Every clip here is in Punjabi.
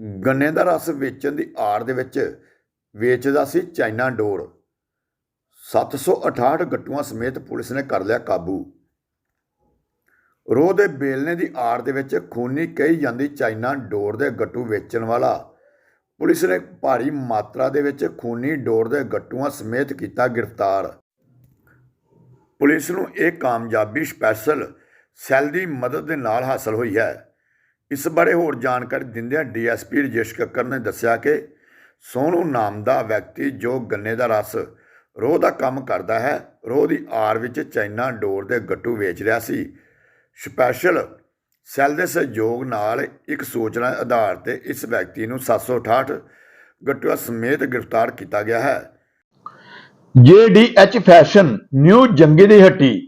ਗੰਨੇ ਦਾ ਰਸ ਵੇਚਣ ਦੀ ਆੜ ਦੇ ਵਿੱਚ ਵੇਚਦਾ ਸੀ ਚਾਈਨਾ ਡੋਰ। 768 ਗੱਟੂਆਂ ਸਮੇਤ ਪੁਲਿਸ ਨੇ ਕਰ ਲਿਆ ਕਾਬੂ। ਰੋਹ ਦੇ ਬੇਲਣੇ ਦੀ ਆੜ ਦੇ ਵਿੱਚ ਖੂਨੀ ਕਹੀ ਜਾਂਦੀ ਚਾਈਨਾ ਡੋਰ ਦੇ ਗੱਟੂ ਵੇਚਣ ਵਾਲਾ। ਪੁਲਿਸ ਨੇ ਭਾਰੀ ਮਾਤਰਾ ਦੇ ਵਿੱਚ ਖੂਨੀ ਡੋਰ ਦੇ ਗੱਟੂਆਂ ਸਮੇਤ ਕੀਤਾ ਗ੍ਰਿਫਤਾਰ। ਪੁਲਿਸ ਨੂੰ ਇਹ ਕਾਮਯਾਬੀ ਸਪੈਸ਼ਲ ਸੈੱਲ ਦੀ ਮਦਦ ਦੇ ਨਾਲ ਹਾਸਲ ਹੋਈ ਹੈ। ਇਸ ਬਾਰੇ ਹੋਰ ਜਾਣਕਾਰੀ ਦਿੰਦਿਆਂ ਡੀਐਸਪੀ ਰਜੇਸ਼ ਕੱਕਰ ਨੇ ਦੱਸਿਆ ਕਿ ਸੋਨੂ ਨਾਮ ਦਾ ਵਿਅਕਤੀ ਜੋ ਗੰਨੇ ਦਾ ਰਸ ਰੋਹ ਦਾ ਕੰਮ ਕਰਦਾ ਹੈ, ਰੋਹ ਦੀ ਆੜ ਵਿੱਚ ਚਾਈਨਾ ਡੋਰ ਦੇ ਗੱਟੂ ਵੇਚ ਰਿਹਾ ਸੀ। ਸਪੈਸ਼ਲ ਸੈੱਲ ਦੇ ਸਹਿਯੋਗ ਨਾਲ ਇੱਕ ਸੂਚਨਾ ਆਧਾਰ ਤੇ ਇਸ ਵਿਅਕਤੀ ਨੂੰ 768 ਗੱਟੂਆਂ ਸਮੇਤ ਗ੍ਰਿਫਤਾਰ ਕੀਤਾ ਗਿਆ ਹੈ। JDH ਫੈਸ਼ਨ ਨਿਊ ਜੰਗੀ ਦੀ ਹੱਟੀ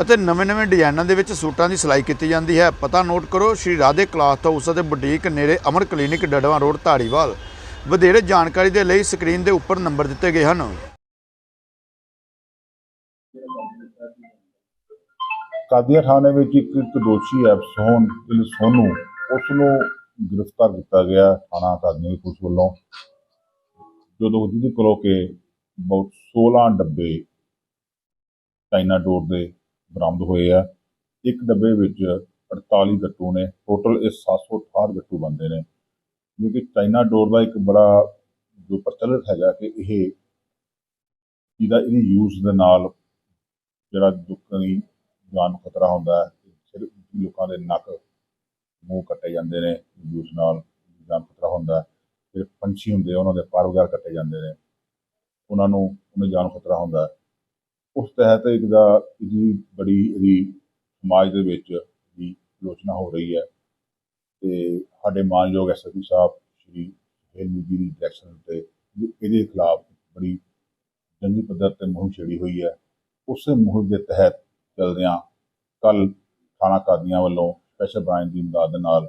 ਅਤੇ ਨਵੇਂ-ਨਵੇਂ ਡਿਜ਼ਾਈਨਾਂ ਦੇ ਵਿੱਚ ਸੂਟਾਂ ਦੀ ਸਿਲਾਈ ਕੀਤੀ ਜਾਂਦੀ ਹੈ। ਪਤਾ ਨੋਟ ਕਰੋ, ਸ਼੍ਰੀ ਰਾਧੇ ਕਲਾਥ ਹਾਊਸ ਅਤੇ ਬੁਟੀਕ ਨੇੜੇ ਅਮਰ ਕਲੀਨਿਕ ਡੜਵਾ ਰੋਡ, ਧਾਰੀਵਾਲ। ਵਧੇਰੇ ਜਾਣਕਾਰੀ ਦੇ ਲਈ ਸਕਰੀਨ ਦੇ ਉੱਪਰ ਨੰਬਰ ਦਿੱਤੇ ਗਏ ਹਨ। ਕਾਦੀਆਂ ਥਾਣੇ ਵਿੱਚ ਇੱਕ ਇੱਕ ਦੋਸ਼ੀ ਹੈ ਸੋਹਨ ਸੋਨੂ। ਉਸ ਨੂੰ ਗ੍ਰਿਫਤਾਰ ਕੀਤਾ ਗਿਆ ਥਾਣਾ ਕਾਦੀਆਂ ਪੁਲਿਸ ਵੱਲੋਂ। ਜਦੋਂ ਜਿਹਦੇ ਕੋਲੋਂ ਕਿ ਬਹੁਤ 16 ਡੱਬੇ ਚਾਈਨਾ ਡੋਰ ਦੇ ਬਰਾਮਦ ਹੋਏ ਆ। ਇੱਕ ਡੱਬੇ ਵਿੱਚ 48 ਗੱਟੂ ਨੇ ਟੋਟਲ ਇਹ 768 ਗੱਟੂ ਬੰਦੇ ਨੇ। ਜੋ ਕਿ ਚਾਈਨਾ ਡੋਰ ਦਾ ਇੱਕ ਬੜਾ ਜੋ ਪ੍ਰਚਲਿਤ ਹੈਗਾ ਕਿ ਇਹ ਇਹਦਾ ਇਹਦੀ ਯੂਜ਼ ਦੇ ਨਾਲ ਜਿਹੜਾ ਲੋਕਾਂ ਦੀ ਜਾਨ ਨੂੰ ਖਤਰਾ ਹੁੰਦਾ ਹੈ ਸਿਰ ਲੋਕਾਂ ਦੇ ਨੱਕ, ਮੂੰਹ ਕੱਟੇ ਜਾਂਦੇ ਨੇ ਯੂਜ਼ ਨਾਲ ਜਾਨ ਖਤਰਾ ਹੁੰਦਾ ਹੈ। ਜਿਹੜੇ ਪੰਛੀ ਹੁੰਦੇ ਆ, ਉਹਨਾਂ ਦੇ ਪਰ ਵਗੈਰਾ ਕੱਟੇ ਜਾਂਦੇ ਨੇ। ਉਹਨਾਂ ਨੂੰ, ਉਹਨਾਂ ਜਾਨ ਖਤਰਾ ਹੁੰਦਾ ਹੈ। ਉਸ ਤਹਿਤ ਇੱਕ ਦਾ ਇਹਦੀ ਬੜੀ ਇਹਦੀ ਸਮਾਜ ਦੇ ਵਿੱਚ ਦੀ ਆਲੋਚਨਾ ਹੋ ਰਹੀ ਹੈ। ਤੇ ਸਾਡੇ ਮਾਨਯੋਗ ਐਸਐਸਪੀ ਸਾਹਿਬ, ਸ਼੍ਰੀ ਹੇਲਮੀ ਜੀ ਦੀ ਡਾਇਰੈਕਸ਼ਨ ਤੇ ਇਹਦੇ ਖਿਲਾਫ ਬੜੀ ਜੰਗੀ ਪੱਧਰ ਤੇ ਮੁਹਿੰਮ ਛੇੜੀ ਹੋਈ ਹੈ। ਉਸੇ ਮੁਹਿੰਮ ਦੇ ਤਹਿਤ ਚੱਲਦਿਆਂ ਕੱਲ ਥਾਣਾ ਕਾਦੀਆਂ ਵੱਲੋਂ ਸਪੈਸ਼ਲ ਬ੍ਰਾਂਚ ਦੀ ਇਮਦਾਦ ਦੇ ਨਾਲ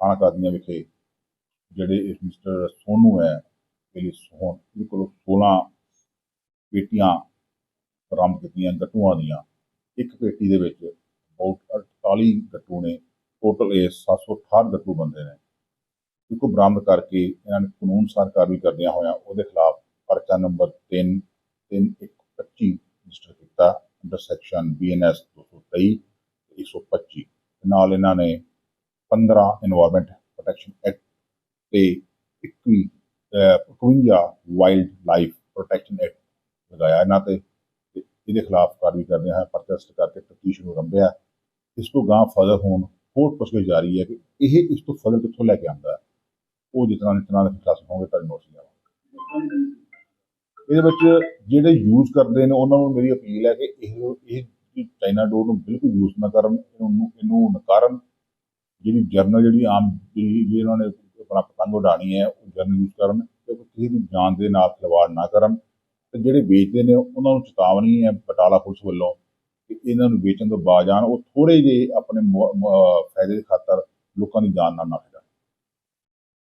ਥਾਣਾ ਕਾਦੀਆਂ ਵਿਖੇ ਜਿਹੜੇ ਇਸ ਮਿਸਟਰ ਸੋਨੂ ਹੈ ਇਹਦੀ ਸੋਹਣ, ਇਹਦੇ ਕੋਲੋਂ 16 ਬੇਟੀਆਂ ਬਰਾਮਦ ਕੀਤੀਆਂ ਗੱਟੂਆਂ ਦੀਆਂ। ਇੱਕ ਪੇਟੀ ਦੇ ਵਿੱਚ ਬਹੁਤ 48 ਗੱਟੂ ਨੇ। ਟੋਟਲ ਇਹ 768 ਗੱਟੂ ਬੰਦੇ ਨੇ। ਇੱਕ ਬਰਾਮਦ ਕਰਕੇ ਇਹਨਾਂ ਨੇ ਕਾਨੂੰਨ ਅਨੁਸਾਰ ਕਾਰਵਾਈ ਕਰਦਿਆਂ ਹੋਇਆਂ ਉਹਦੇ ਖਿਲਾਫ ਪਰਚਾ ਨੰਬਰ 3 3125 ਰਜਿਸਟਰ ਕੀਤਾ ਅੰਡਰ ਸੈਕਸ਼ਨ ਬੀਐਨਐਸ 223 125 ਨਾਲ ਇਹਨਾਂ ਨੇ 15 এনवायरमेंट ਪ੍ਰੋਟੈਕਸ਼ਨ ਐਕਟ ਤੇ 21 51 ਵਾਈਲਡ ਲਾਈਫ ਪ੍ਰੋਟੈਕਸ਼ਨ ਐਕਟ ਲਗਾਇਆ। ਇਹਨਾਂ ਤੇ ਇਹਦੇ ਖਿਲਾਫ ਕਾਰਵਾਈ ਕਰਦੇ ਹਾਂ ਪ੍ਰੋਟੈਸਟ ਕਰਕੇ ਤਫਤੀਸ਼ ਨੂੰ ਰੰਭਿਆ ਇਸ ਤੋਂ ਗਾਂ ਫਰਦਰ ਹੋਣ, ਹੋਰ ਪੁੱਛਗਿੱਛ ਜਾਰੀ ਹੈ ਕਿ ਇਹ ਇਸ ਤੋਂ ਫਰਦਰ ਕਿੱਥੋਂ ਲੈ ਕੇ ਆਉਂਦਾ ਉਹ ਜਿਤਨਾ ਜਿਤਨਾ ਦੇ ਖਿਲਾਫ ਹੋਣਗੇ, ਤੁਹਾਡੇ ਨੋਟਿਸ ਲਿਆਵਾਂਗੇ ਇਹਦੇ ਵਿੱਚ ਜਿਹੜੇ ਯੂਜ਼ ਕਰਦੇ ਨੇ, ਉਹਨਾਂ ਨੂੰ ਮੇਰੀ ਅਪੀਲ ਹੈ ਕਿ ਇਹ ਇਹ ਚਾਈਨਾ ਡੋਰ ਨੂੰ ਬਿਲਕੁਲ ਯੂਜ਼ ਨਾ ਕਰਨ, ਇਹਨੂੰ ਇਹਨੂੰ ਨਕਾਰਨ। ਜਿਹੜੀ ਜਰਨਲ ਜਿਹੜੀ ਆਮ, ਜਿਹੜੀ ਜਿਹੜੀ ਇਹਨਾਂ ਨੇ ਆਪਣਾ ਪਤੰਗ ਉਡਾਣੀ ਹੈ, ਉਹ ਜਰਨਲ ਯੂਜ਼ ਕਰਨ। ਕਿਉਂਕਿ ਕਿਸੇ ਦੀ ਜਾਨ ਦੇ ਨਾਲ ਖਿਲਵਾੜ ਨਾ ਕਰਨ। ਤੇ ਜਿਹੜੇ ਵੇਚਦੇ ਨੇ, ਉਹਨਾਂ ਨੂੰ ਚੇਤਾਵਨੀ ਹੈ ਬਟਾਲਾ ਪੁਲਿਸ ਵੱਲੋਂ ਕਿ ਇਹਨਾਂ ਨੂੰ ਵੇਚਣ ਤੋਂ ਬਾਜ ਆਉਣ ਉਹ ਥੋੜੇ ਜਿਹੇ ਆਪਣੇ ਫਾਇਦੇ ਦੇ ਖਾਤਰ ਲੋਕਾਂ ਦੀ ਜਾਨ ਨਾਲ ਨਾ ਖਿਡਾਉਣ